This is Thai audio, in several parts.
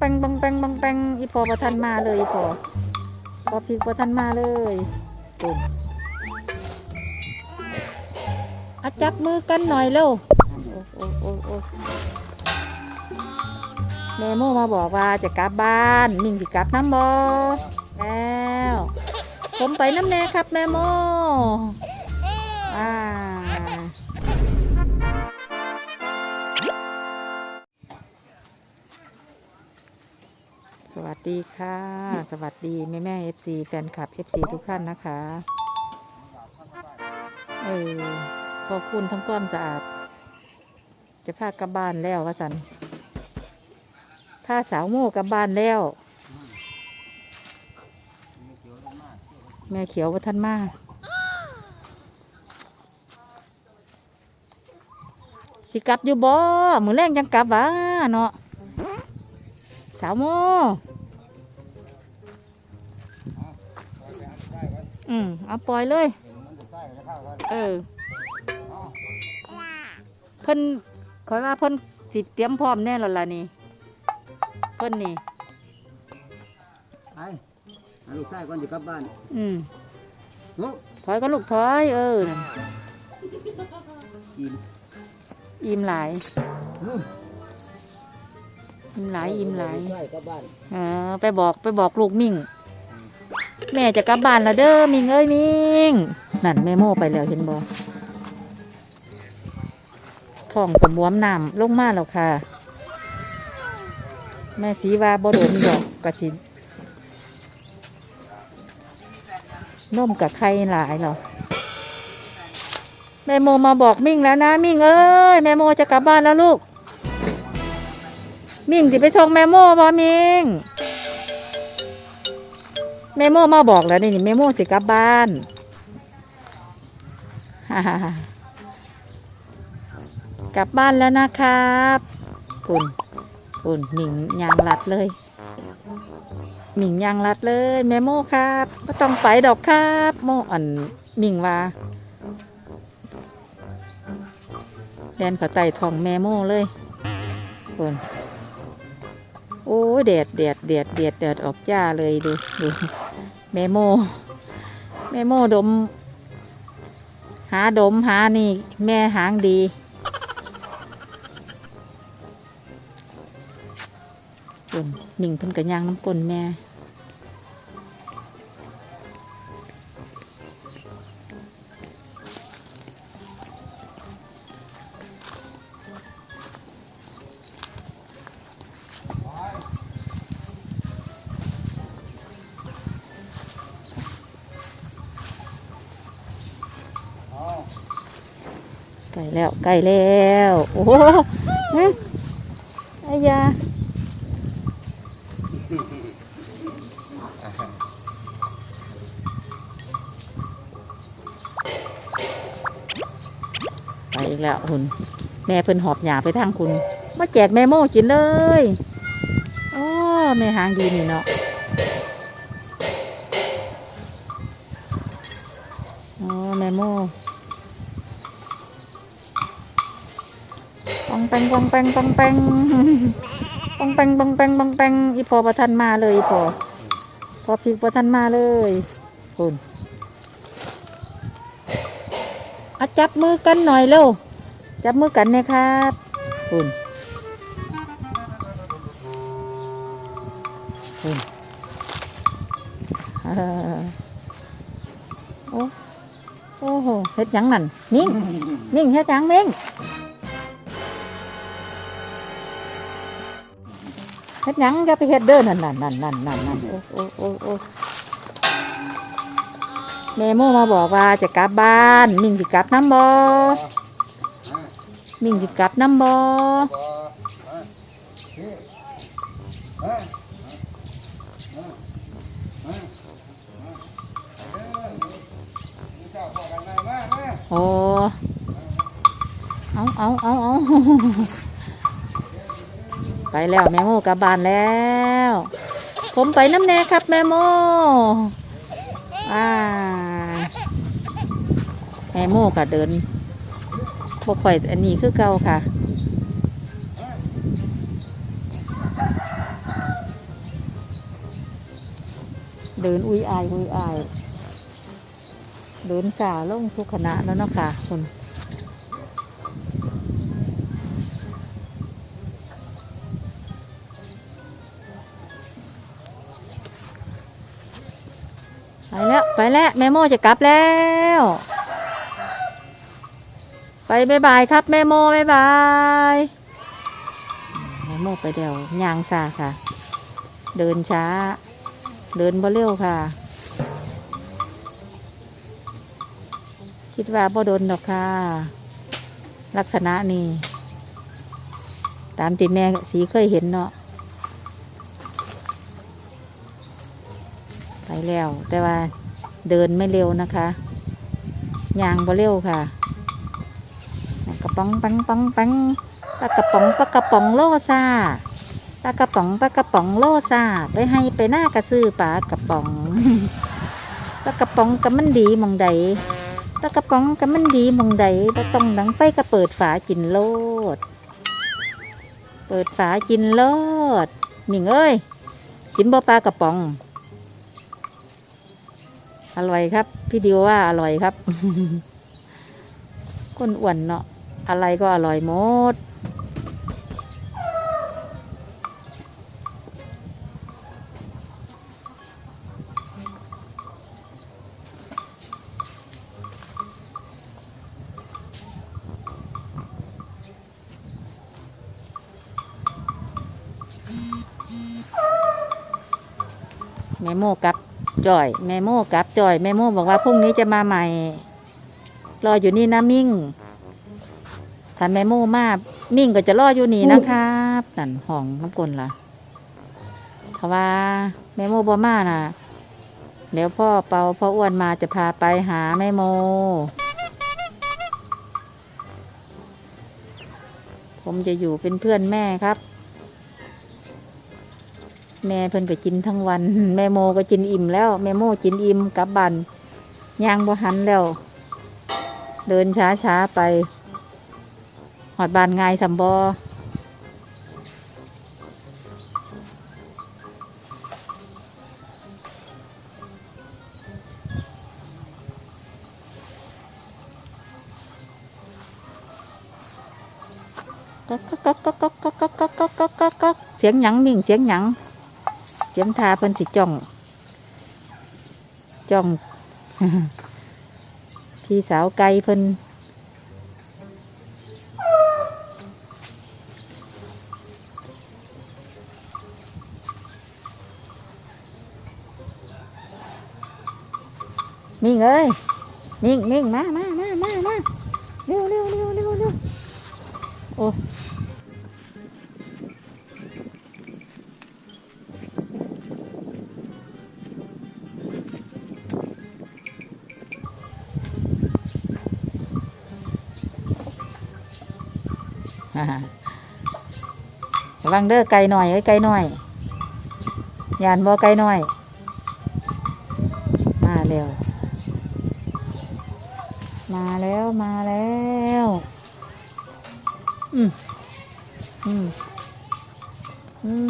ปังปังปังปังปังอีพอประทันมาเลยอีพอพอพริกประทันมาเลยตุ่มอะจับมือกันหน่อยเร็วโอ้โอ้โอ้โอ้แม่โมมาบอกว่าจะกลับบ้านมิ่งสิกลับน้ำบอแล้วผมไปน้ำแน่ครับแม่โม ดีค่ะ สวัสดีแม่แม่เอฟซีแฟนคลับเอฟซีทุกท่านนะคะเออขอบคุณทั้งความสะอาด จะพากลับบ้านแล้วว่าสันพาสาวโม่กลับบ้านแล้ว แม่เขียวว่าท่านมาสิกลับอยู่บ่มือแรงจังกลับวะเนาะสาวโม อืมเอาปล่อยเลย เออเพิ่นขอยว่าเพิ่นสิเตรียมพร้อมแน่แล้วล่ะนี่ เพิ่นนี่ ไปหาลูกชายก่อนจะกลับบ้านอืมลูกถอยก็ลูกถอยเออนั่นกินอิ่มหลายลูกอิ่มหลายอิ่มหลายลูกชายกลับบ้าน เออไปบอกไปบอกลูกมิ่ง แม่จะกลับบ้านแล้วเด้อมิงเอ้ยมิงนั่นแม่โม่ไปแล้วเห็นบ่ท้องกับบวมน้ำลงมาแล้วค่ะ แม่สีว่าบ่โดนดอกกระสินนมกับไข่หลายเหรอแม่โมมาบอกมิ่งแล้วนะ มิ่งเอ้ยแม่โมจะกลับบ้านแล้วลูก มิ่งสิไปชงแม่โมบ่มิ่ง แม่โม่มาบอกแล้วนี่แม่โม่สิกลับบ้านฮ่าฮ่าฮ่ากลับบ้านแล้วนะครับปุ่นปุ่นหมิงยางรัดเลยหมิงยางรัดเลยแม่โม่ครับก็ต้องไปดอกครับ โม่อันหมิงว่าแดนเขาไต่ทองแม่โม่เลยปุ่นโอ้ยแดดแดดแดดแดดแดดออกจ้าเลยดูดู แมโมแม่โมดม หาดมหานี่ แม่หางดีกนหนิ่งเพิ่นกระยางน้ำกลนแม่ ไก่แล้วไก่แล้วโอ้โหฮะไอ้ยาไปอีกแล้วคุณแม่เพิ่นหอบหยาไปทางคุณ มาแจกแม่โม่กินเลยโอ้แม่หางดีนี่เนาะโอ้แม่โม่ ปองแปงปองแปงปองแปงปองแปงปองแปงปองแปงอีพอประทันมาเลยอีพอพอพริกประทันมาเลยคุณอะจับมือกันหน่อยเร็วจับมือกันนะครับคุณคุณโอ้โอ้โหเฮ็ดยังนั่นนิ่งนิ่งเฮ็ดยังนิ่ง หยังอย่าไปเฮ็ดเด้อนั่นนั่นนั่นนั่นนั่นนั่นโอ้โอ้โอ้โอ้แม่โมมาบอกว่าจะกลับบ้าน มิ่งสิกลับน้ำบ่มิ่งสิกลับน้ำบ่โอ้เอาเอาเอาเอา ไปแล้วแม่โมกลับบ้านแล้ว ผมไปน้ำแน่ครับแม่โมอ่าแม่โมก็เดินบกข่อยอันนี้คือเก่าค่ะเดินอุ้ยอายอุ้ยอาย เดินสาล่งทุกคณะแล้วนะคะคุณ แล้ว ไปแล้วแม่โมจะกลับแล้ว ไปบายบายครับ แม่โมบายบายแม่โมไปเดี๋ยวยางซาค่ะ เดินช้า เดินบ่เร็วค่ะ คิดว่าบ่โดนดอกค่ะ ลักษณะนี้ตามที่แม่สีเคยเห็นเนาะไป แล้ว แต่ว่าเดินไม่เร็วนะคะยางบ่เร็วค่ะกระป๋องปังปังปังปลากระป๋องปลากระป๋องโลซาปลากระป๋องปลากระป๋องโลซาไปให้ไปหน้ากระซื้อปลากระป๋องปลากระป๋องกับมันดีมองใดปลากระป๋องกับมันดีมองใดบ่ต้องดังไฟก็เปิดฝากินโลด เปิดฝากินโลดมิ่งเอ้ยกินบ่ปลากระป๋อง อร่อยครับ พี่ดิวว่าอร่อยครับ คนอ้วนเนาะอะไรก็อร่อยหมด แม่โมกับ จอย แม่โมกับจอย แม่โมบอกว่าพรุ่งนี้จะมาใหม่ รออยู่นี่นะมิ่งถ้าแม่โมมามิ่งก็จะรออยู่นี่นะครับนั่นห้องน้ำกลนล่ะเพราะว่าแม่โมบอมาน่ะเดี๋ยวพ่อเปาพ่ออ้วนมาจะพาไปหาแม่โม ผมจะอยู่เป็นเพื่อนแม่ครับ แม่เพิ่นก็กินทั้งวัน แม่โมก็กินอิ่มแล้ว แม่โมกินอิ่มกลับบันย่างบ่หันแล้ว เดินช้าช้าๆไปหอดบานง่ายสัมบอก๊อกก๊อกก๊อกก๊อกก๊อกก๊อกก๊อกก๊อกก๊อกก๊อกก๊อกเสียงหยังมิ่งเสียงหยัง เสียงทาเพิ่นสิจ้องจ้อง พี่สาวไก่เพิ่นมิ่งเอ้ยมิ่งมิ่งมามามามามาเร็วเร็วเร็วเร็วเร็วโอ้ ระวังเด้อไก่หน่อยเอ้ไก่หน่อยยานบ่ไก่หน่อย มาเร็วมาแล้วมาแล้วอืมอืมอืม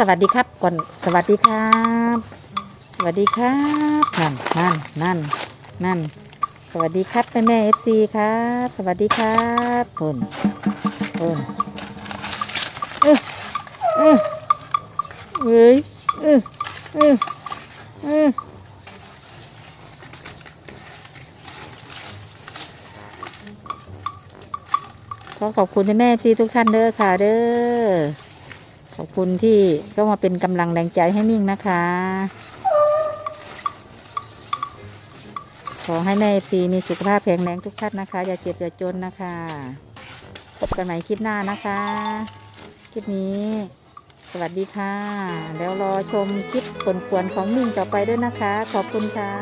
สวัสดีครับก่อนสวัสดีครับ สวัสดีครับ นั่นนั่นนั่นนั่น สวัสดีครับแม่แม่เอฟซีครับ สวัสดีครับคนคนเออเออเอ้ยเออเออเออขอขอบคุณแม่แม่ซีทุกท่านเด้อค่ะเด้อขอบคุณที่ก็มาเป็นกำลังแรงใจให้มิ่งนะคะ ขอให้แม่เอฟซีมีสุขภาพแข็งแรงทุกท่านนะคะ อย่าเจ็บอย่าจนนะคะพบกันใหม่คลิปหน้านะคะ คลิปนี้ สวัสดีค่ะ แล้วรอชมคลิปผลขวรของมิ่งต่อไปด้วยนะคะ ขอบคุณค่ะ